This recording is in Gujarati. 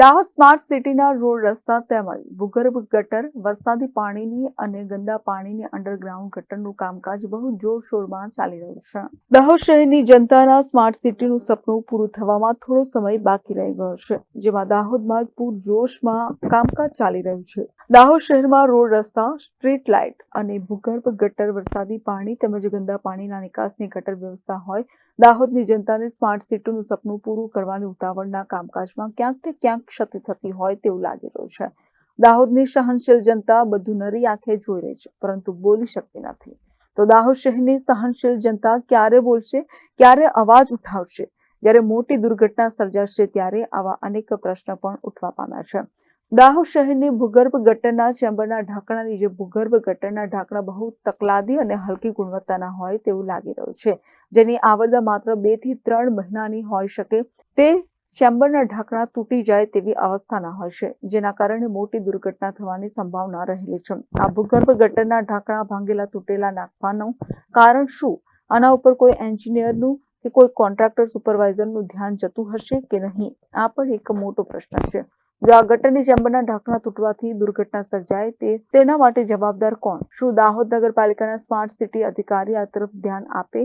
દાહોદ સ્માર્ટ સિટીના રોડ રસ્તા તેમજ ભૂગર્ભ ગટર, વરસાદી પાણીની અને ગંદા પાણીની અંડરગ્રાઉન્ડ ગટરનું કામકાજ બહુ જોરશોરમાં ચાલી રહ્યું છે. દાહોદ શહેરની જનતાના સ્માર્ટ સિટીનું સપનું પૂરું થવામાં થોડો સમય બાકી રહી ગયો છે, જેમાં દાહોદમાં પૂરજોશમાં કામકાજ ચાલી રહ્યું છે. દાહોદ શહેરમાં રોડ રસ્તા, સ્ટ્રીટ લાઇટ અને ભૂગર્ભ ગટર, વરસાદી પાણી તેમજ ગંદા પાણીના નિકાસની ગટર વ્યવસ્થા હોય, દાહોદની જનતાને સ્માર્ટ સિટીનું સપનું પૂરું કરવાની ઉતાવળના કામકાજમાં ક્યાંક ને ક્યાંક ક્ષતિ થતી હોય તેવું લાગી રહ્યું છે. દાહોદની સહનશીલ જનતા બધું નરી આંખે જોઈ રહી છે, પરંતુ બોલી શકતી નથી. તો દાહોદ શહેરની સહનશીલ જનતા ક્યારે બોલશે? ક્યારે અવાજ ઉઠાવશે? જ્યારે મોટી દુર્ઘટના સર્જાશે ત્યારે આવા અનેક પ્રશ્ન પણ ઉઠવા પામ્યા છે. દાહોદ શહેરની ભૂગર્ભ ગટરના ચેમ્બરના ઢાંકણાની જે ભૂગર્ભ ગટરના ઢાંકણા બહુ તકલાદી અને હલકી ગુણવત્તાના હોય તેવું લાગી રહ્યું છે. જેની આવરદા માત્ર બેથી ત્રણ મહિનાની હોઈ શકે તે ચેમ્બરના ઢાંકણા તૂટી જાય તેવી અવસ્થાના હોય છે, જેના કારણે મોટી દુર્ઘટના થવાની સંભાવના રહેલી છે. આ ભૂગર્ભ ગટરના ઢાંકણા ભાંગેલા તૂટેલા નાખવાનું કારણ શું? આના ઉપર કોઈ એન્જિનિયરનું કે કોઈ કોન્ટ્રાક્ટર સુપરવાઇઝરનું ધ્યાન જતું હશે કે નહીં? આ પણ એક મોટો પ્રશ્ન છે. જો આ ગટરની ચેમ્બરના ઢાંકણા તૂટવાથી દુર્ઘટના સર્જાય, તે તેના માટે જવાબદાર કોણ? શું દાહોદ નગરપાલિકાના સ્માર્ટ સિટી અધિકારી આ તરફ ધ્યાન આપે?